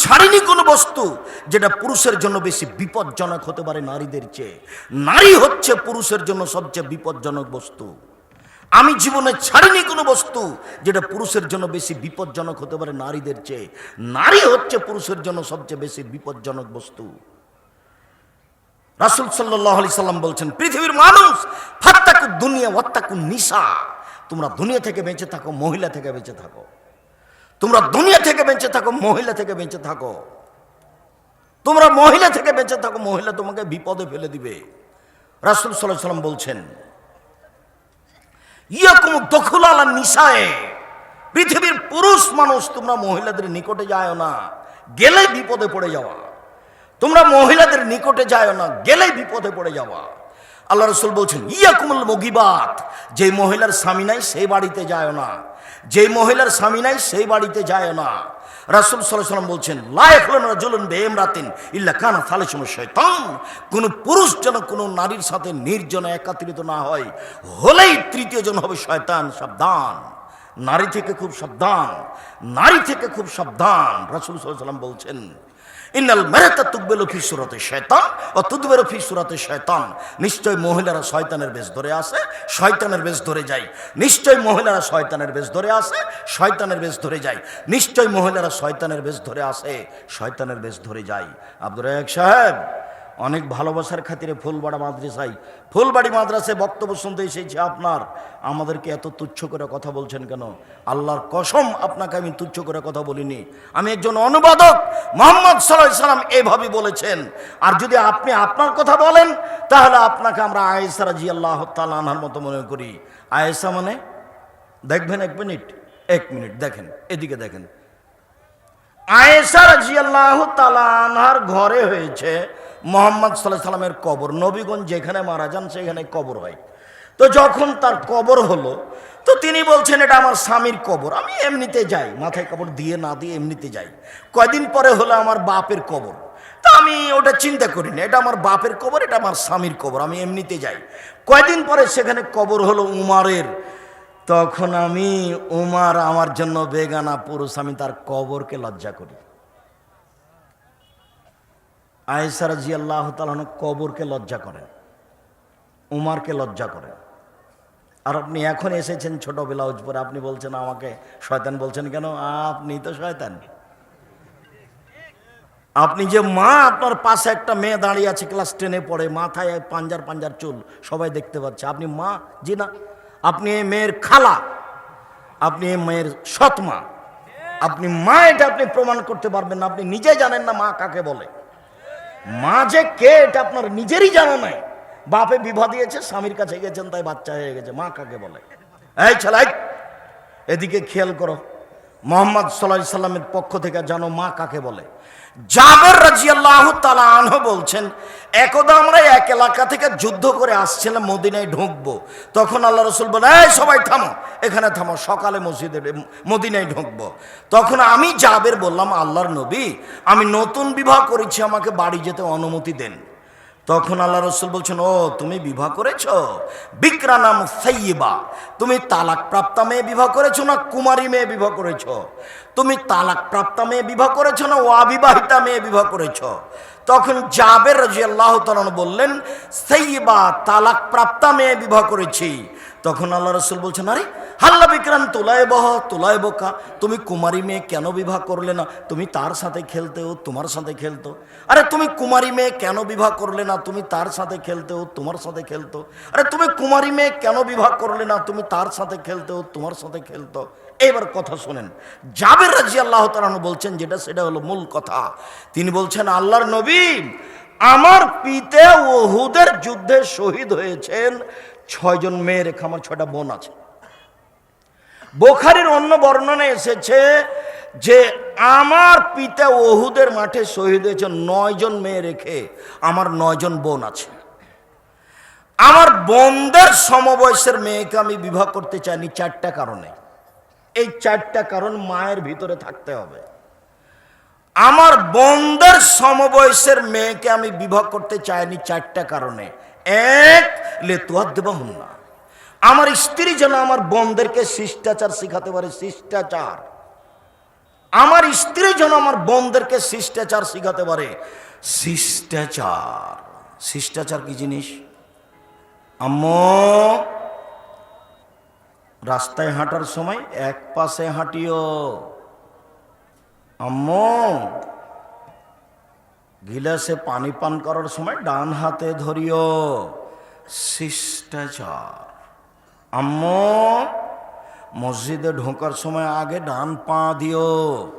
ছাড়িনি কোনো বস্তু যেটা পুরুষের জন্য বেশি বিপজ্জনক হতে পারে নারীদের চেয়ে। নারী হচ্ছে পুরুষের জন্য সবচেয়ে বিপজ্জনক বস্তু। আমি জীবনে ছাড়িনি কোনো বস্তু যেটা পুরুষের জন্য বেশি বিপজ্জনক হতে পারে নারীদের চেয়ে। নারী হচ্ছে পুরুষের জন্য সবচেয়ে বেশি বিপজ্জনক বস্তু। রাসুল সাল্লাহ সাল্লাম বলছেন, পৃথিবীর মানুষ ফাত্তাকু দুনিয়া ওয়াত্তাকু নিশা তোমরা দুনিয়া থেকে বেঁচে থাকো, মহিলা থেকে বেঁচে থাকো। তোমরা দুনিয়া থেকে বেঁচে থাকো, মহিলা থেকে বেঁচে থাকো। তোমরা মহিলা থেকে বেঁচে থাকো, মহিলা তোমাকে বিপদে ফেলে দিবে। রাসুল সাল্লাহ সাল্লাম বলছেন, ইয়াকুম দখল আলা নিশায় পৃথিবীর পুরুষ মানুষ তোমরা মহিলাদের নিকটে যায় না গেলে বিপদে পড়ে যাওয়া। তোমরা মহিলাদের নিকটে যায় না গেলে বিপদে পড়ে যাওয়া। আল্লাহ রসুল বলছেন, ইয়াকুমুল মগিবাত যে মহিলার স্বামী নাই সেই বাড়িতে যায় না। যে মহিলার স্বামী নাই, সেই বাড়িতে যায় না। রাসুল সাল্লাম বলছেন লাইফ জুলুন বেম রাতিন ইল্লা কানা থালেসম শয়তান কোন পুরুষ যেন কোনো নারীর সাথে নির্জন একাত্রিত না হয়, হলেই তৃতীয় জন হবে শয়তান, সাবধান। নারী থেকে খুব সাবধান, নারী থেকে খুব সাবধান, রাসুল সাল্লাম বলছেন। ইন্নাল মেরেতা তুকবেল ফি সুরতে শয়তান ও তুদবের ফি সুরতে শয়তান নিশ্চয় মহিলারা শয়তানের বেশ ধরে আসে শয়তানের বেশ ধরে যায়। নিশ্চয় মহিলারা শয়তানের বেশ ধরে আসে শয়তানের বেশ ধরে যায়। নিশ্চয় মহিলারা শয়তানের বেশ ধরে আসে শয়তানের বেশ ধরে যায়। আব্দুর সাহেব অনেক ভালোবাসার খাতিরে ফুলবাড়া মাদ্রাসায়। ফুলবাড়ি মাদ্রাসায় বক্তব্য শুনতে এসেছি আপনার। আমাদেরকে এত তুচ্ছ করে কথা বলছেন কেন? আল্লাহর কসম আপনাকে আমি তুচ্ছ করে কথা বলিনি। আমি একজন অনুবাদক, মোহাম্মদ সাল্লাহ সাল্লাম এভাবে বলেছেন। আর যদি আপনি আপনার কথা বলেন, তাহলে আপনাকে আমরা আয়েসা রাজি আল্লাহ তালানহার মতো মনে করি। আয়েসা মানে দেখবেন এক মিনিট এক মিনিট, দেখেন, এদিকে দেখেন। আয়েশা রাজিয়াল্লাহ তালানহার ঘরে হয়েছে মোহাম্মদ সাল্লাহ সাল্লামের কবর নবীগঞ্জ যেখানে মারা যান সেখানে কবর হয়। তো যখন তার কবর হলো, তো তিনি বলছেন, এটা আমার স্বামীর কবর, আমি এমনিতে যাই, মাথায় কবর দিয়ে না দিয়ে এমনিতে যাই। কয়দিন পরে হলো আমার বাপের কবর। তা আমি ওটা চিন্তা করি না এটা আমার বাপের কবর, এটা আমার স্বামীর কবর, আমি এমনিতে যাই। কয়দিন পরে সেখানে কবর হলো উমারের। তখন আমি, উমার আমার জন্য বেগানা পুরুষ, আমি তার কবরকে লজ্জা করি। আয়েসার জি আল্লাহ তালন কবরকে লজ্জা করেন, উমারকে লজ্জা করেন। আর আপনি এখন এসেছেন ছোট ব্লাউজ পরে, আপনি বলছেন আমাকে শয়তান বলছেন কেন? আপনি তো শয়তান। আপনি যে মা, আপনার পাশে একটা মেয়ে দাঁড়িয়ে আছে, ক্লাস টেনে পড়ে, মাথায় পাঞ্জার পাঞ্জার চুল, সবাই দেখতে পাচ্ছে। আপনি মা? জি না। আপনি এই মেয়ের খালা, আপনি এই মেয়ের সৎ মা। আপনি মা, এটা আপনি প্রমাণ করতে পারবেন না। আপনি নিজে জানেন না মা কাকে বলে। মা যে কে, এটা আপনার নিজেরই জানা নাই। বাপে বিবাহ দিয়েছে, স্বামীর কাছে গেছেন, তাই বাচ্চা হয়ে গেছে। মা কাকে বলে? এই ছেলাই এদিকে খেয়াল করো। মোহাম্মদ সাল্লাহ সাল্লামের পক্ষ থেকে জানো মা কাকে বলে? জাবের রাজিয়াল্লাহ তালা আনহ বলছেন, একদা আমরা এক এলাকা থেকে যুদ্ধ করে আসছিলাম, মদিনায় ঢুকবো। তখন আল্লাহ রসুল বলে, এই সবাই থামো, এখানে থামো, সকালে মসজিদে, মদিনায় ঢুকবো। তখন আমি জাবের বললাম, আল্লাহর নবী, আমি নতুন বিবাহ করেছি, আমাকে বাড়ি যেতে অনুমতি দেন। তখন আল্লাহ রসুল বলছেন, ও, তুমি বিবাহ করেছ? বিক্রা নাম সাইবা তুমি তালাক প্রাপ্তা মেয়ে বিবাহ করেছ না কুমারী মেয়ে বিবাহ করেছ? তুমি তালাক প্রাপ্তা মেয়ে বিবাহ করেছ না ও অবিবাহিতা মেয়ে বিবাহ করেছ? তখন জাবের রাজি আল্লাহ তালন বললেন সাইবা তালাক প্রাপ্তা মেয়ে বিবাহ করেছি। তখন আল্লাহ রসুল বলছেন, আরে হাল্লা বিক্রান তোলায় বহ, তোলায় বোকা। তুমি কুমারী মেয়ে কেন বিবাহ করলে না? তুমি তার সাথে খেলতে ও তোমার সাথে খেলতো। আরে তুমি কুমারী মেয়ে কেন বিবাহ করলে না? তুমি তার সাথে খেলতে ও তোমার সাথে খেলতো। আরে তুমি কুমারী মেয়ে কেন বিবাহ করলে না? তুমি তার সাথে খেলতে ও তোমার সাথে খেলতো। এবার কথা শোনেন। জাবের রাজি আল্লাহ তালান বলছেন, যেটা সেটা হলো মূল কথা। তিনি বলছেন, আল্লাহর নবী আমার পিতে ওহুদের যুদ্ধে শহীদ হয়েছেন। ছয়জন মেয়ে রেখে আমার ছয়টা বোন আছে। বোখারির অন্য বর্ণনা এসেছে যে আমার পিতা ওহুদের মাঠে শহীদ হয়েছে নয়জন মেয়ে রেখে আমার নয়জন বোন আছে। আমার বোনদের সমবয়সের মেয়েকে আমি বিবাহ করতে চাইনি চারটা কারণে। এই চারটা কারণ মায়ের ভিতরে থাকতে হবে। আমার বোনদের সমবয়সের মেয়েকে আমি বিবাহ করতে চাইনি চারটা কারণে। এক লেতুয়ার দেবা না আমার স্ত্রী যেন আমার বোনদেরকে শিষ্টাচার শিখাতে পারে, শিষ্টাচার। আমার স্ত্রী যেন আমার বোনদেরকে শিষ্টাচার শিখাতে পারে, শিষ্টাচার। শিষ্টাচার কি জিনিস? আম্মু, রাস্তায় হাঁটার সময় এক পাশে হাঁটিও। আম্মু, গিলাসে পানি পান করার সময় ডান হাতে ধরিও। শিষ্টাচার। আম্মু, মসজিদে ঢোকার সময় আগে ডান পা দিও।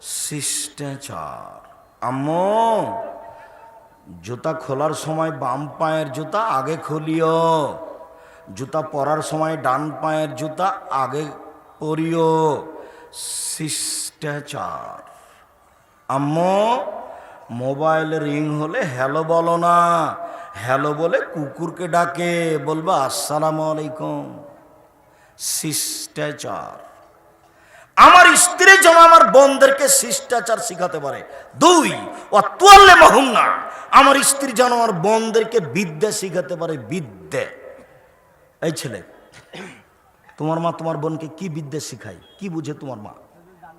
শিষ্টাচার। আম্মু, জুতা খোলার সময় বাম পায়ের জুতা আগে খুলিও। জুতা পরার সময় ডান পায়ের জুতা আগে পরিও। শিষ্টাচার। আম্মু, মোবাইল রিং হলে হ্যালো বলো না। হ্যালো বলে কুকুরকে ডাকে, বলবা, আসসালামু আলাইকুম, শিষ্টাচার। আমার স্ত্রী যেন আমার বোনদেরকে শিষ্টাচার শিখাতে পারে। দুই ও তোয়াল্লে মহুন্না, আমার স্ত্রী যেন আমার বোনদেরকে বিদ্যা শিখাতে পারে, বিদ্যে। এই ছেলে, তোমার মা তোমার বোনকে কি বিদ্যা শিখায়? কি বুঝে তোমার মা?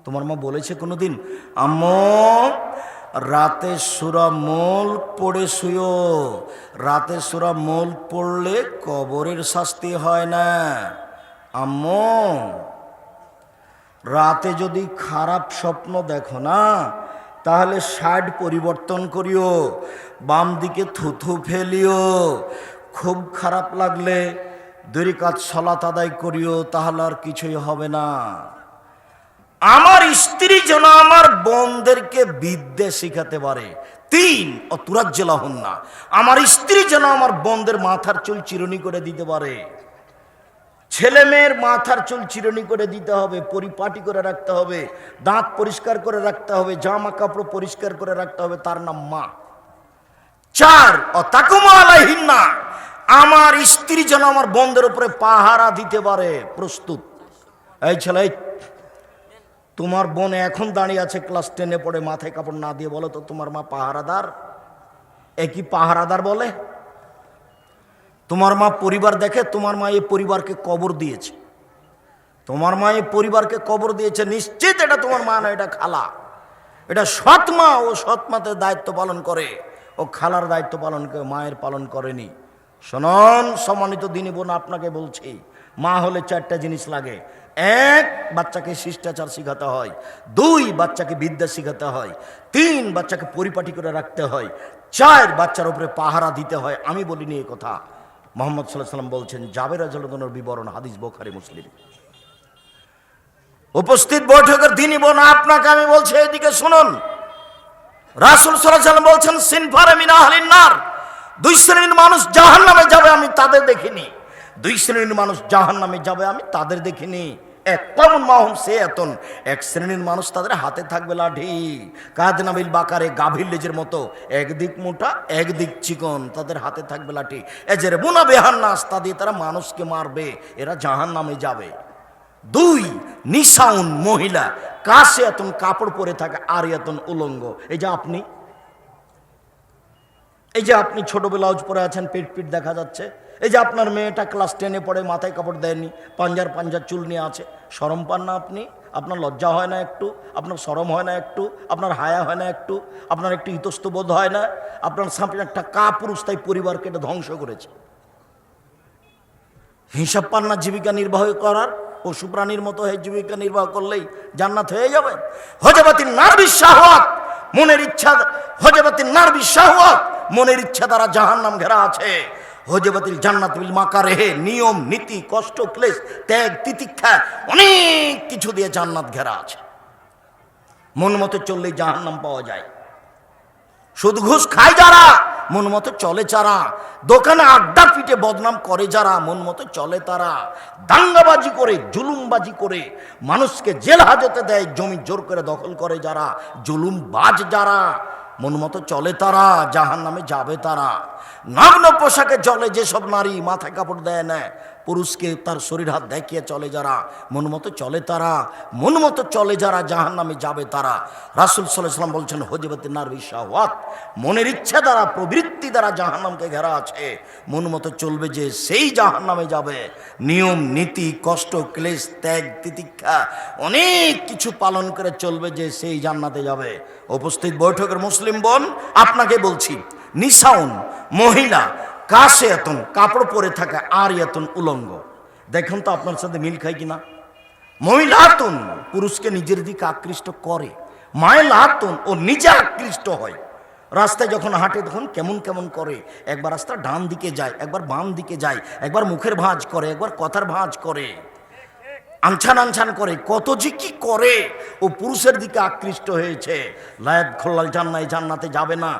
তোমার মা বলেছে কোনোদিন, আম্মু রাতে সুরা মোল পড়ে শুয়ো। রাতে সুরা মোল পড়লে কবরের শাস্তি হয় না। আম্মু, রাতে যদি খারাপ স্বপ্ন দেখো না, তাহলে শার্ট পরিবর্তন করিও। বাম দিকে থুথু ফেলিও। খুব খারাপ লাগলে দুই কাজ সলাত আদায় করিও, তাহলে আর কিছুই হবে না। আমার স্ত্রী যেন আমার বোনদেরকে বিদ্যে শিখাতে পারে। তিন ও তুরাজ্জেলা হন না আমার স্ত্রী যেন আমার বোনদের মাথার চুল চিরুনি করে দিতে পারে। ছেলে মেয়ের মাথার চুল চিরুনি করে দিতে হবে, পরিপাটি করে রাখতে হবে, দাঁত পরিষ্কার করে রাখতে হবে, জামা কাপড় পরিষ্কার করে রাখতে হবে, তার নাম মা। চার, অতাকুমা আলাইহিন না আমার স্ত্রী যেন আমার বন্ধের উপরে পাহারা দিতে পারে, প্রস্তুত। এই ছেলে তোমার বোন এখন দাঁড়িয়ে আছে ক্লাস টেনে পড়ে মাথায় কাপড় না দিয়ে বলো তো, তোমার মা পাহারাদার? একই পাহারাদার বলে? তোমার মা পরিবার দেখে তোমার মা এই পরিবারকে কবর দিয়েছে। তোমার মা এই পরিবারকে কবর দিয়েছে, নিশ্চিত এটা তোমার মা না, এটা খালা। এটা সৎ মা, ও সৎ মাতে দায়িত্ব পালন করে। ও খালার দায়িত্ব পালন করে মায়ের পালন করেনি। শোনন, সম্মানিত দিনী বোন, আপনাকে বলছি, মা হলে চারটা জিনিস লাগে। এক বাচ্চাকে শিষ্টাচার শেখাতে হয়, দুই বাচ্চাকে বিদ্যা শেখাতে হয়, তিন বাচ্চাকে পরিপাটি করে রাখতে হয়, চার বাচ্চার উপরে পাহারা দিতে হয়। আমি বলিনি এ কথা। মোহাম্মদ সাল্লাহ সাল্লাম বলছেন, জাবের আজলদনের বিবরণ হাদিস বোখারি, মুসলিম। উপস্থিত বৈঠকের দিনই বোন, আপনাকে আমি বলছি এদিকে শুনুন। রাসুল সাল্লাম বলছেন, সিনফারে মিনা হালিনার দুই শ্রেণির মানুষ জাহান নামে যাবে, আমি তাদের দেখিনি। দুই শ্রেণির মানুষ জাহান নামে যাবে, আমি তাদের দেখিনি। এক কেমন মাহুম সে এতন। এক শ্রেণির মানুষ তাদের হাতে থাকবে লাঠি। কাদনাবিল বাকারে, গাভীর লেজের মতো। একদিক মোটা, একদিক চিকন, তাদের হাতে থাকবে লাঠি। এজের বুনা বেহান নাস তা দিয়ে তারা মানুষকে মারবে, এরা জাহান নামে যাবে। দুই নিশাউন মহিলা, কাশে এতন কাপড় পরে থাকে, আর এতন উলঙ্গ। এই যে আপনি, এই যে আপনি ছোট ব্লাউজ পরে আছেন, পেট পিট দেখা যাচ্ছে। এই যে আপনার মেয়েটা ক্লাস টেনে পড়ে, মাথায় কাপড় দেয়নি, পাঞ্জার পাঞ্জার চুল নিয়ে আছে। সরম পান না আপনি? আপনার লজ্জা হয় না একটু? আপনার সরম হয় না একটু? আপনার হায়া হয় না একটু? আপনার একটু ইতস্ত বোধ হয় না? আপনার সামনে একটা কাপুরুষ তাই পরিবারকে এটা ধ্বংস করেছে। হিসাব পান না জীবিকা নির্বাহ করার? পশু প্রাণীর মতো হয়ে জীবিকা নির্বাহ করলেই জান্নাত হয়ে যাবে। হজবাতির নার বিশ্বাহত মনের ইচ্ছা হজবাতির নার বিশ্বাহত মনের ইচ্ছা দ্বারা জাহান্নাম ঘেরা আছে। হজবাতিল জান্নাত বিল মাকারেহে নিয়ম, নীতি, কষ্ট, ক্লেশ, ত্যাগ, তিতিক্ষা, অনেক কিছু দিয়ে জান্নাত ঘেরা আছে। মন মতো চললেই জাহান্নাম পাওয়া যায়। সুদ ঘুষ খায় যারা, মন মতো চলে যারা। দোকানে আড্ডা পিটে বদনাম করে যারা, মন মতো চলে তারা। দাঙ্গাবাজি করে, জুলুমবাজি করে, মানুষকে জেল হাজতে দেয়, জমি জোর করে দখল করে যারা জুলুম বাজ যারা। মন মতো চলে তারা জাহান নামে যাবে তারা। নগ্ন পোশাকে চলে যেসব নারী মাথায় কাপড় দেয় না পুরুষকে তার শরীর হাত দেখিয়ে চলে যারা, মন মতো চলে তারা, মন মতো চলে যারা জাহান নামে যাবে তারা। রাসুল সাল্লাম বলছেন হজিবতী নার বিশ্বাহাত মনের ইচ্ছা দ্বারা, প্রবৃত্তি দ্বারা জাহান নামকে ঘেরা আছে। মন মতো চলবে যে সেই জাহান নামে যাবে। নিয়ম, নীতি, কষ্ট, ক্লেশ, ত্যাগ, তিতিক্ষা, অনেক কিছু পালন করে চলবে যে সেই জান্নাতে যাবে। উপস্থিত বৈঠকের মুসলিম বোন, আপনাকে বলছি নিশাউন মহিলা কাশে এতন কাপড় পরে থাকে আর এতন উলঙ্গ। দেখুন তো আপনার সাথে মিল খায় কিনা। মহিলাতন, পুরুষকে নিজের দিকে আকৃষ্ট করে। মায়েলাতুন, ও নিজে আকৃষ্ট হয়। রাস্তায় যখন হাঁটে, তখন কেমন কেমন করে। একবার রাস্তা ডান দিকে যায়, একবার বাম দিকে যায়, একবার মুখের ভাঁজ করে, একবার কথার ভাঁজ করে। আনছান আনছান করে, কত যে কি করে, ও পুরুষের দিকে আকৃষ্ট হয়েছে। লায়াত খোল্লাল জান্নায়, জান্নাতে যাবে না।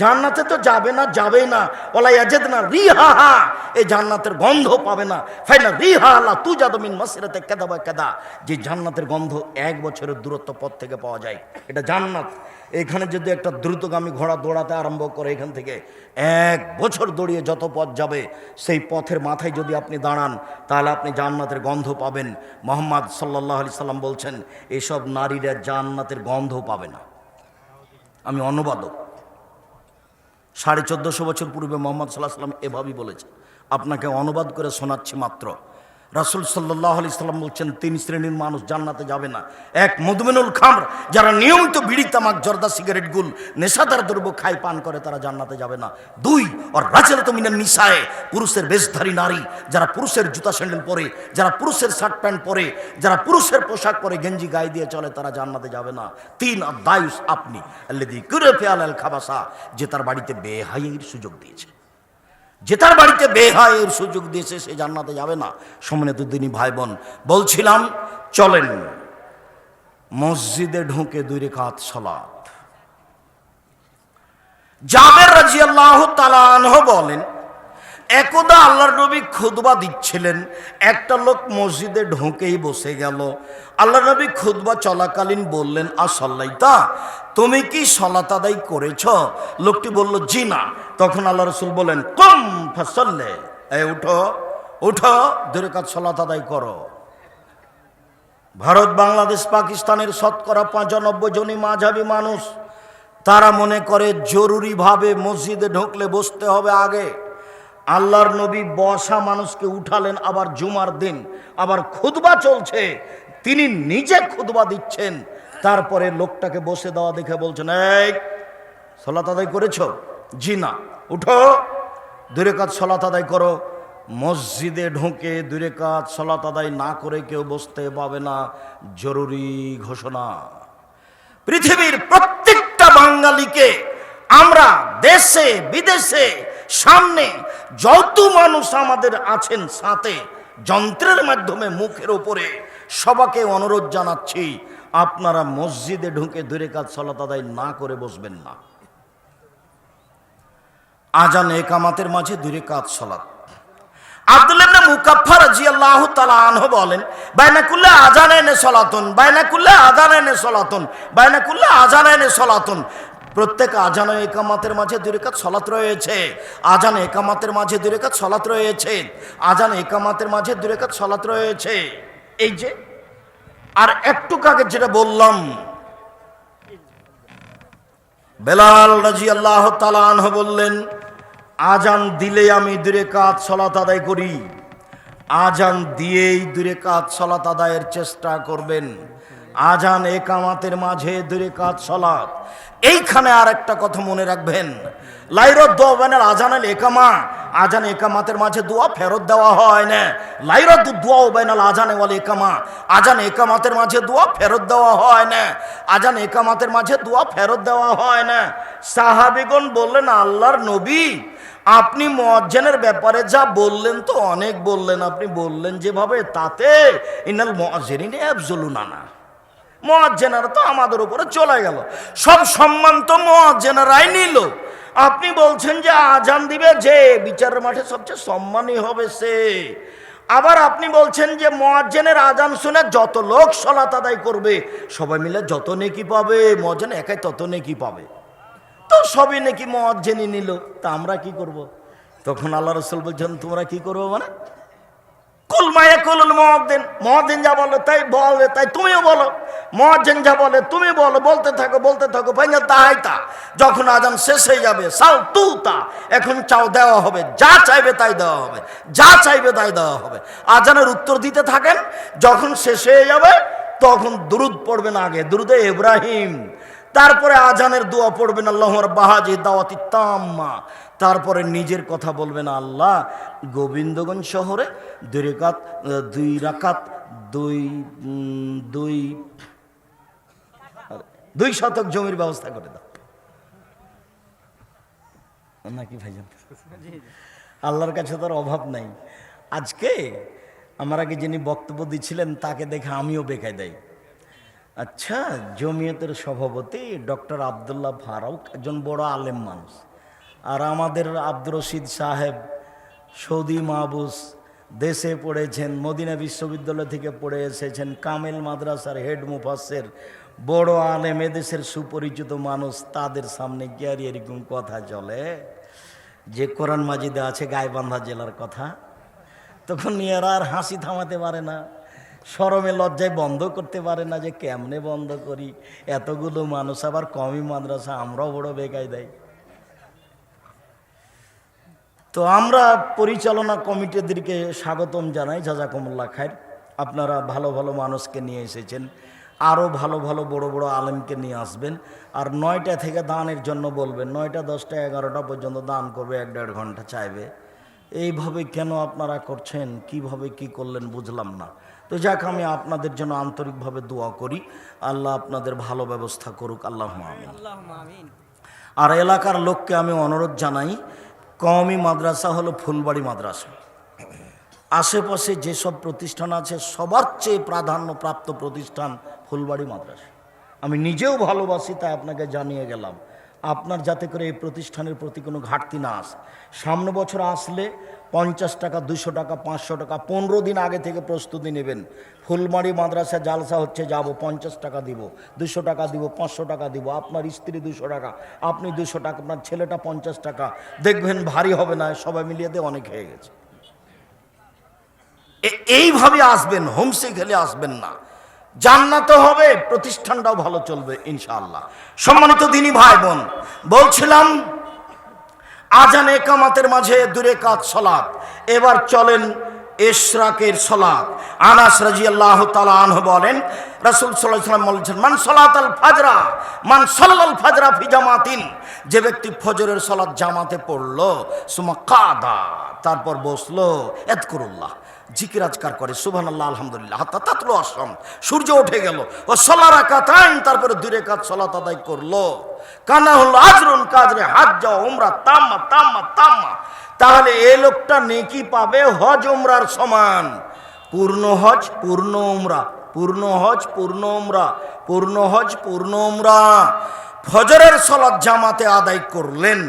জান্নাতে তো যাবে না যাবে না। ওলা ইয়াজেদ না রিহা হা এই জান্নাতের গন্ধ পাবে না। ফাইনা রিহা আল্লাহ তু যাদমিন মাসিরাতে কেদা বা কেদা যে জান্নাতের গন্ধ এক বছরের দূরত্ব পথ থেকে পাওয়া যায়, এটা জান্নাত। এখানে যদি একটা দ্রুতগামী ঘোড়া দৌড়াতে আরম্ভ করে এখান থেকে এক বছর দৌড়িয়ে যত পথ যাবে, সেই পথের মাথায় যদি আপনি দাঁড়ান, তাহলে আপনি জান্নাতের গন্ধ পাবেন। মোহাম্মদ সাল্লাহ আলি সাল্লাম বলছেন, এসব নারীরা জান্নাতের গন্ধ পাবে না। আমি অনুবাদক। সাড়ে চোদ্দোশো বছর পূর্বে মোহাম্মদ সাল্লাহ সাল্লাম এভাবেই বলেছেন। আপনাকে অনুবাদ করে শোনাচ্ছি মাত্র। রাসুল সাল্লাহ আলি সাল্লাম বলছেন, তিন শ্রেণির মানুষ জান্নাতে যাবে না। এক মধুমেনুল খামর, যারা নিয়মিত বিড়ি, তামাক, জর্দা, সিগারেট, গুল, নেশাদার দ্রব্য খায়, পান করে, তারা জান্নাতে যাবে না। দুই আর রাজের মিনের নিশায় পুরুষের বেশধারী নারী, যারা পুরুষের জুতা স্যান্ডেল পরে, যারা পুরুষের শার্ট প্যান্ট পরে, যারা পুরুষের পোশাক পরে, গেঞ্জি গায়ে দিয়ে চলে, তারা জান্নাতে যাবে না। তিন আর দায়ুস আপনি খাবাসা, যে তার বাড়িতে বেহাইয়ের সুযোগ দিয়েছে। যে তার বাড়িতে বেহায়ের সুযোগ দিয়েছে, সে জান্নাতে যাবে না। সমনে দুদিনই ভাই বোন বলছিলাম, চলেন। মসজিদে ঢুকে দুই রেখাত সলাত। জাবের রাজি আল্লাহ তালানহ বলেন একদা আল্লাহর নবী খুদবা দিচ্ছিলেন। একটা লোক মসজিদে ঢুকেই বসে গেল। আল্লাহ নবী খুদবা চলাকালীন বললেন, আসল্লাইতা, তুমি কি সলাত করেছ? লোকটি বলল, জি না। তখন আল্লাহ রসুল বলেন কম ফসল্লে। এ উঠো উঠো, দূরে কাজ সলাত আদায় করো। ভারত, বাংলাদেশ, পাকিস্তানের শতকরা পঁচানব্বই জনই মাঝাবি মানুষ। তারা মনে করে, জরুরিভাবে মসজিদে ঢুকলে বসতে হবে আগে। আল্লাহর নবী বসা মানুষকে উঠালেন আবার জুমার দিন, আবার খুদবা চলছে। তিনি নিজে খুদবা দিচ্ছেন। তারপরে লোকটাকে বসে দেওয়া দেখে বলছেন, এই সলাত আদায় করেছ? জি না। উঠো দূরে কাজ সলাত আদায় করো। মসজিদে ঢুকে দূরে কাজ সলাত আদায় না করে কেউ বসতে পাবে না। জরুরি ঘোষণা। পৃথিবীর প্রত্যেকটা বাঙালিকে আমরা দেশে, বিদেশে সামনে যত মানুষ আমাদের আছেন সাথে, যন্ত্রের মাধ্যমে মুখের উপরে, সবাকে অনুরোধ জানাচ্ছি, আপনারা মসজিদে ঢুকে দূরে কাজ সলাত আদায় না করে বসবেন না। আজান একামাতের মাঝে দূরে কাজ সলাত আব্দুল্লাহ বলেন বাইনাকুল্লা আজান এনে সলাতুন বাইনা কুল্লা আজান এনে সলাতুন বাইনা কুল্লা আজান এনে সলাতুন। প্রত্যেক আজান একামাতের মাঝে দুই রেখাত সলাত রয়েছে। আজান একামাতের মাঝে দুই রেখাত সলাত রয়েছে। আজান একামাতের মাঝে দুই রেখাত সলাত রয়েছে। এই যে, আর একটু আগে যেটা বললাম, বেলাল রাজি আল্লাহ তালানহ বললেন, আজান দিলে আমি দূরে কাজ সলাত আদায় করি। আজান দিয়েই দূরে কাজ সলাত আদায়ের চেষ্টা করবেন। আজান একামাতের মাঝে দূরে কাজ সলাত এইখানে আর একটা কথা মনে রাখবেন। লাইরত দোয়াবেনের আজানের একামা। আজান একামাতের মাঝে দোয়া ফেরত দেওয়া হয় না। লাইরত দোয়া ওবাইনাল আজানে ওয়াল একামা। আজান একামাতের মাঝে দোয়া ফেরত দেওয়া হয় না। আজান একামাতের মাঝে দোয়া ফেরত দেওয়া হয় না। সাহাবিগণ বললেন, আল্লাহর নবী, আপনি মজ্জেনের ব্যাপারে যা বললেন তো অনেক বললেন। আপনি বললেন যেভাবে, তাতে ইনাল মজ্জেরিন অ্যাবজলুনা না মহাজেনারা তো আমাদের উপরে চলে গেল। সব সম্মান তো মহাজেনারাই নিল। আপনি বলছেন যে আজান দিবে যে বিচারের মাঠে সবচেয়ে সম্মানই হবে সে। আবার আপনি বলছেন যে মহাজেনের আজান শুনে যত লোক সলাত আদায় করবে, সবাই মিলে যত নেকি পাবে, মহাজেন একাই তত নেকি পাবে। তো সবই নাকি মহাজেনই নিল। তা আমরা কি করব। তখন আল্লাহ রসুল বলছেন, তোমরা কি করব মানে? যা বলে তাই তাই তুমিও বলো। যা বলে তুমি বলো, বলতে থাকো বলতে থাকো তা যখন আজান শেষ হয়ে যাবে তা এখন চাও দেওয়া হবে, যা চাইবে তাই দেওয়া হবে, যা চাইবে তাই দেওয়া হবে। আজানের উত্তর দিতে থাকেন, যখন শেষ হয়ে যাবে, তখন দুরুদ পড়বেন আগে, দুরুদে ইব্রাহিম। তারপরে আজানের দোয়া পড়বেন আল্লাহর বাহাজি দাওয়াতি তাম্মা। তারপরে নিজের কথা বলবেন আল্লাহ। গোবিন্দগঞ্জ শহরে দুই রেখাত দুই রাকাত, দুই দুই দুই শতক জমির ব্যবস্থা করে দাও। নাকি ভাইজান? আল্লাহর কাছে তার অভাব নাই। আজকে আমার আগে যিনি বক্তব্য দিচ্ছিলেন তাকে দেখে আমিও বেকায় দেয় আচ্ছা জমিয়তের সভাপতি ডক্টর আবদুল্লাহ ফারুক একজন বড় আলেম মানুষ। আর আমাদের আব্দুর রশিদ সাহেব, সৌদি মাহবুস, দেশে পড়েছেন, মদিনা বিশ্ববিদ্যালয় থেকে পড়ে এসেছেন, কামেল মাদ্রাসার হেড মুফাসের বড় আলেম, এদেশের সুপরিচিত মানুষ, তাদের সামনে আর এরকম কথা চলে, যে কোরআন মাজিদে আছে গাইবান্ধা জেলার কথা। তখন এরা আর হাসি থামাতে পারে না, সরমে লজ্জায় বন্ধ করতে পারে না যে কেমনে বন্ধ করি, এতগুলো মানুষ আবার কমই মাদ্রাসা, আমরাও বড় বেকায় দেয় তো আমরা পরিচালনা কমিটিদেরকে স্বাগতম জানাই জাজাকুমুল্লাহ খায়ের আপনারা ভালো ভালো মানুষকে নিয়ে এসেছেন আরও ভালো ভালো বড় বড় আলেমকে নিয়ে আসবেন আর নয়টা থেকে দানের জন্য বলবেন নয়টা দশটা এগারোটা পর্যন্ত দান করবে এক দেড় ঘণ্টা চাইবে। এইভাবে কেন আপনারা করছেন কীভাবে কি করলেন বুঝলাম না। তো যাক আমি আপনাদের জন্য আন্তরিকভাবে দোয়া করি। আল্লাহ আপনাদের ভালো ব্যবস্থা করুক। আল্লাহ আমিন। আর এলাকার লোককে আমি অনুরোধ জানাই কওমি মাদ্রাসা হলো ফুলবাড়ি মাদ্রাসা। আশেপাশে যেসব প্রতিষ্ঠান আছে, সবার চেয়ে প্রাধান্যপ্রাপ্ত প্রতিষ্ঠান ফুলবাড়ি মাদ্রাসা। আমি নিজেও ভালোবাসি, তাই আপনাকে জানিয়ে গেলাম। আপনার যাতে করে এই প্রতিষ্ঠানের প্রতি কোনো ঘাটতি না আসে। সামনে বছর আসলে পঞ্চাশ টাকা, দুশো টাকা, পাঁচশো টাকা, পনেরো দিন আগে থেকে প্রস্তুতি নেবেন। ফুলবাড়ি মাদ্রাসা, জালসা হচ্ছে যাব, পঞ্চাশ টাকা দিব, দুশো টাকা দিব, পাঁচশো টাকা দিব, আপনার স্ত্রী দুশো টাকা, আপনি দুশো টাকা, আপনার ছেলেটা পঞ্চাশ টাকা। দেখবেন ভারী হবে না, সবাই মিলিয়ে দিয়ে অনেক হয়ে গেছে। এইভাবে আসবেন হোমসে খেলে আসবেন না। জান্নাতে হবে, প্রতিষ্ঠানটাও ভালো চলবে, ইনশাআল্লাহ। সম্মানিত দিনী ভাই বোন, বলছিলাম, আজানে কামাতের মাঝে দূরে কাজ সলাৎ, এবার চলেন ইশরাকের সলাৎ। আনাস রাজিয়াল্লাহ তাআলা আনহু বলেন, রাসূল সাল্লাম বলেছেন, মান সলাতাল ফাজরা, মান সাল্লাল ফাজরা ফি জামাতিন যে ব্যক্তি ফজরের সলাৎ জামাতে পড়ল সুমা কাদা, তারপর বসল, এদকুরুল্লাহ। জিকির আজকার করে সুবহান আল্লাহ আলহামদুলিল্লাহ। হাত্তা তাতলো আসলাম সূর্য উঠে গেল। ও সলা রাকাতাইন, তারপরে দুই কাজ সলাত আদায় করল। কানা হলো আজরুন কাজরে হাত যাও উমরা, তাম্মা তাম্মা তাম্মা। তাহলে এ লোকটা নেকি পাবে হজ উমরার সমান। পূর্ণ হজ, পূর্ণ উমরা, পূর্ণ হজ, পূর্ণ উমরা, পূর্ণ হজ, পূর্ণ উমরা। ফজরের সলাৎ জামাতে আদায় করলেন।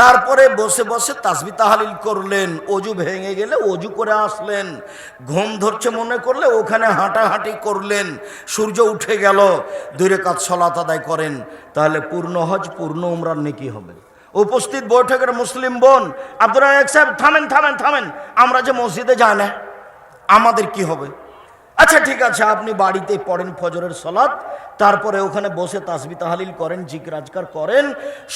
তারপরে বসে বসে তাসবি তাহালিল করলেন, অজু ভেঙে গেলে অজু করে আসলেন, ঘুম ধরছে মনে করলে ওখানে হাঁটাহাঁটি করলেন, সূর্য উঠে গেল, দুই রেখাত সলাত আদায় করেন, তাহলে পূর্ণ হজ, পূর্ণ উমরার নেকি হবে। উপস্থিত বৈঠকের মুসলিম বোন আব্দুল সাহেব, থামেন থামেন থামেন, আমরা যে মসজিদে যাই না, আমাদের কি হবে? আচ্ছা ঠিক আছে, আপনি বাড়িতে পড়েন ফজরের সলাৎ, তারপরে ওখানে বসে তাসবি তাহালিল করেন জিকরাজকার করেন,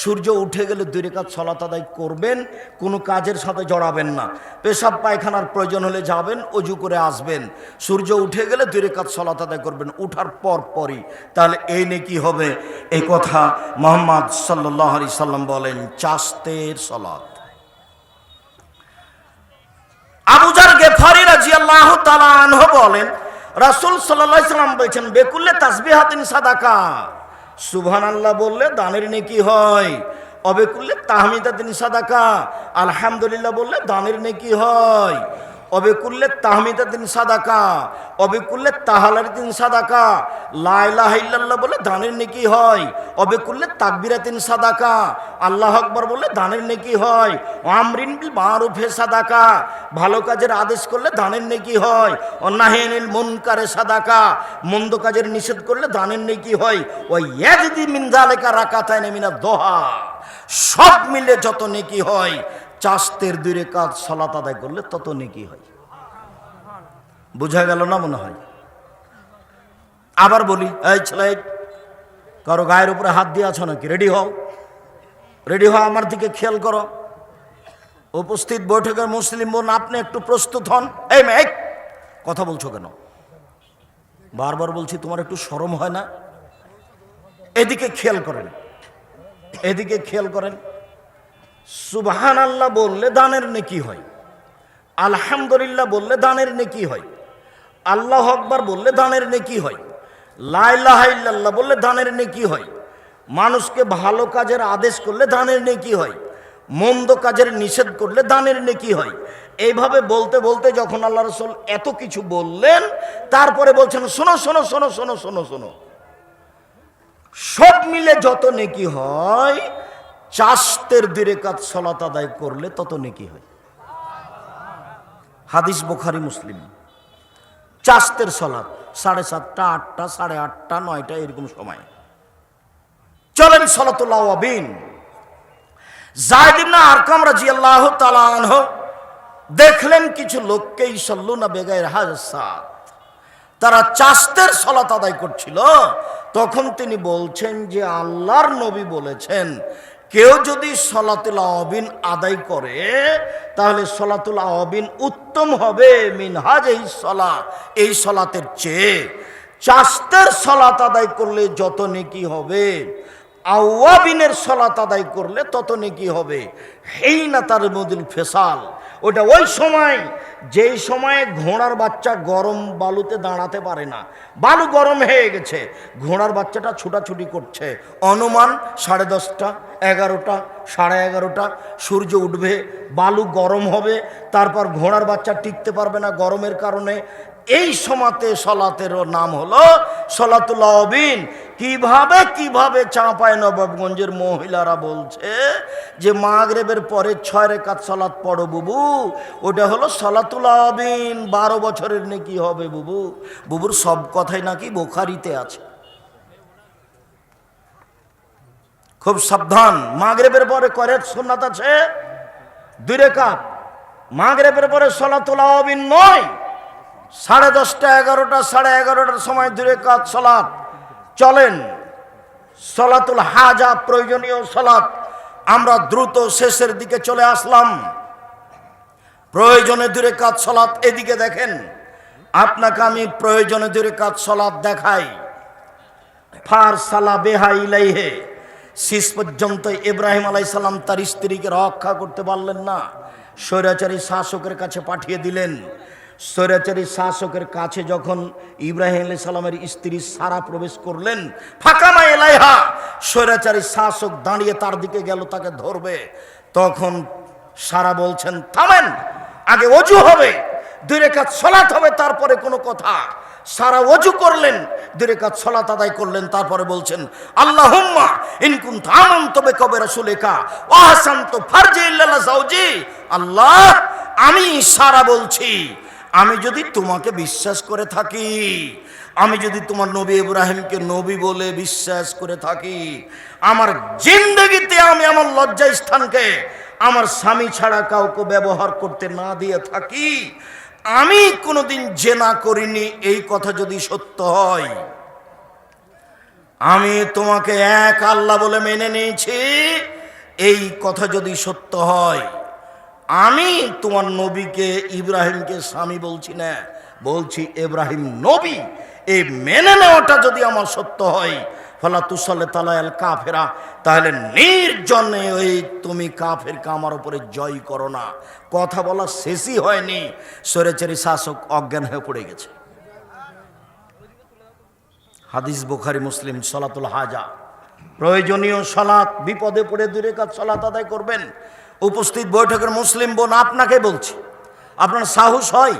সূর্য উঠে গেলে দুই রেখাত সলাত আদায় করবেন, কোনো কাজের সাথে জড়াবেন না। পেশাব পায়খানার প্রয়োজন হলে যাবেন, অজু করে আসবেন। সূর্য উঠে গেলে দুই রেখাত সলাত আদায় করবেন, উঠার পর পরই। তাহলে এই নিয়ে কি হবে? এই কথা মোহাম্মদ সাল্লাহ আলি সাল্লাম বলেন চাস্তের সলাত আবুজার গেফারি রাজি আল্লাহ তালাহ বলেন রাসুল সাল্লাম বলছেন বেকুল্লে তাসবি হাতিন সাদাকা। সুবহান আল্লাহ বললে দানের নেকি হয় অবেকুল্লে তাহমিদা তিনি সাদাকা। আলহামদুলিল্লাহ বললে দানের নেকি হয়। অবেকুল্লে তাহমিদা দিন সাদাকা অবেকুল্লে তাহালার দিন সাদাকা লাইলাহ ইল্লাল্লাহ বলে দানের নেকি হয় অবেকুল্লে তাকবিরা দিন সাদাকা, আল্লাহ আকবর বলে দানের নেকি হয়, আমরিন বিল মারুফে সাদাকা, ভালো কাজের আদেশ করলে দানের নেকি হয় অন্যাহিনীল মুনকারে সাদাকা, মন্দ কাজের নিষেধ করলে দানের নেকি হয় ওই ইয়াজদি মিনজালেকা রাকাতায় নেমিনা দোহা, সব মিলে যত নেকি হয় চাস্তের দুই রেখাত সলাত আদায় করলে তত নেকি হয়। বোঝা গেল না মনে হয়? আবার বলি, এই ছেলে, কারও গায়ের উপরে হাত দিয়ে আছো নাকি? রেডি হও। রেডি হও, আমার দিকে খেয়াল করো। উপস্থিত বৈঠকের মুসলিম বোন, আপনি একটু প্রস্তুত হন। এই মেয়ে কথা বলছো কেন? বারবার বলছি, তোমার একটু শরম হয় না? এদিকে খেয়াল করেন। এদিকে খেয়াল করেন। সুবহান আল্লাহ বললে দানের নেকি হয়। আলহামদুলিল্লাহ বললে দানের নেকি হয়। আল্লাহ আকবার বললে দানের নেকি হয়। লাইলাহ ইল্লাল্লাহ বললে দানের নেকি হয়। মানুষকে ভালো কাজের আদেশ করলে দানের নেকি হয়। মন্দ কাজের নিষেধ করলে দানের নেকি হয়। এইভাবে বলতে বলতে যখন আল্লাহ রসুল এত কিছু বললেন, তারপরে বলছেন, শোনো শোনো শোনো শোনো শোনো শোনো। সব মিলে যত নেকি হয় চাস্তের দিরে কাজ সলাত আদায় করলে তত নেকি হয়। হাদিস বোখারি, মুসলিম। চাস্তের সলাত সাড়ে সাতটা, আটটা, সাড়ে আটটা, নয়টা, এরকম সময়। চলেন সলাতুল্লাহ আবিন জায়দিনা আরকাম রাজি আল্লাহ তালানহ দেখলেন কিছু লোককে ইসল্লু না বেগায়ের তারা চাস্তের সলাত আদায় করছিল। তখন তিনি বলছেন যে, আল্লাহর নবী বলেছেন কেউ যদি সলাতুল আবিন আদায় করে, তাহলে সলাতুল আবিন উত্তম হবে মিনহাজ এই সলা, এই সলাতের চেয়ে। চাষতের সলাত আদায় করলে যত নেকি হবে। আওয়াবিনের সলাত আদায় করলে তত নেকি হবে? হেই না তার মদিল ফেসাল। ওটা ওই সময়, যেই সময়ে ঘোড়ার বাচ্চা গরম বালুতে দাঁড়াতে পারে না। বালু গরম হয়ে গেছে, ঘোড়ার বাচ্চাটা ছুটাছুটি করছে। অনুমান সাড়ে দশটা, এগারোটা, সাড়ে এগারোটা, সূর্য উঠবে, বালু গরম হবে, তারপর ঘোড়ার বাচ্চা টিকতে পারবে না গরমের কারণে। এই সমাতে সলাতেরও নাম হলো সলাতুল্লাহ অবিন কীভাবে কীভাবে চাঁপায় নবাবগঞ্জের মহিলারা বলছে যে মাগরেবের পরে ছয় রেখাত সলাত পড়ো বুবু, ওটা হলো সলাতুল্লাহ অবিন বারো বছরের নাকি হবে বুবু। বুবুর সব কথাই নাকি বোখারিতে আছে। খুব সাবধান, মাগরেবের পরে করে সোনাত আছে? দুই রেখাত। মাগরেবের পরে সলাতুল্লাহ অবিন নয়, সাড়ে দশটা, এগারোটা, সাড়ে এগারোটার সময় দূরে কাজ সলাৎ চলেন। সলাতুল হাজা প্রয়োজনীয় সলাত আমরা দ্রুত শেষের দিকে চলে আসলাম। প্রয়োজনে দূরে কাজ সলাৎ এদিকে দেখেন। আপনাকে আমি প্রয়োজনে দূরে কাজ সলাৎ দেখাই। ফার সালা বেহা ইলাইহে। শেষ পর্যন্ত ইব্রাহিম আলাইসাল্লাম তার স্ত্রীকে রক্ষা করতে পারলেন না। স্বৈরাচারী শাসকের কাছে পাঠিয়ে দিলেন। স্বৈরাচারী শাসকের কাছে যখন ইব্রাহিম আলাই সালামের স্ত্রী সারা প্রবেশ করলেন ফাঁকামা এলাইহা স্বৈরাচারী শাসক দাঁড়িয়ে তার দিকে গেল, তাকে ধরবে। তখন সারা বলছেন, থামেন, আগে অজু হবে, দুই রেখাত সলাৎ হবে, তারপরে কোনো কথা। সারা অজু করলেন, দুই রেখাত সলাৎ আদায় করলেন, তারপরে বলছেন আল্লাহ হুম্মা ইনকুন থামান তবে কবে রসুলেকা তো ফারজে সাউজি আল্লাহ, আমি সারা বলছি আমি যদি তোমাকে বিশ্বাস করে থাকি, আমি যদি তোমার নবী ইব্রাহিমকে নবী বলে বিশ্বাস করে থাকি, আমার জিন্দগিতে আমি আমার লজ্জা স্থানকে আমার স্বামী ছাড়া কাউকে ব্যবহার করতে না দিয়ে থাকি, আমি কোনোদিন জেনা করিনি এই কথা যদি সত্য হয়। আমি তোমাকে এক আল্লাহ বলে মেনে নিয়েছি, এই কথা যদি সত্য হয় আমি তোমার নবীকে ইব্রাহিমকে স্বামী বলছি না, বলছি ইব্রাহিম নবী। এই মেনে নেওয়াটা যদি আমার সত্য হয়, ফলা তুসলে তালায়াল কাফেরা, তাহলে নির্জনে ওই তুমি কাফেরকে আমার উপরে জয় করো না। কথা বলা শেষই হয়নি সরেচারি শাসক অজ্ঞান হয়ে পড়ে গেছে। হাদিস বুখারি, মুসলিম, সলাতুল হাজা। প্রয়োজনীয় সলাৎ বিপদে পড়ে দূরে কাজ সলাৎ আদায় করবেন। উপস্থিত বৈঠকের মুসলিম বোন আপনাকে বলছি। আপনার সাহস হয়?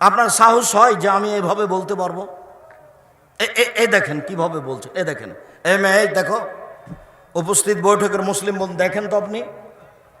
আপনার সাহস হয় যে আমি এভাবে বলতে পারব? এ- দেখেন, কীভাবে বলছে? এ দেখেন। এম এ দেখো, উপস্থিত বৈঠকের মুসলিম বোন দেখেন তো আপনি?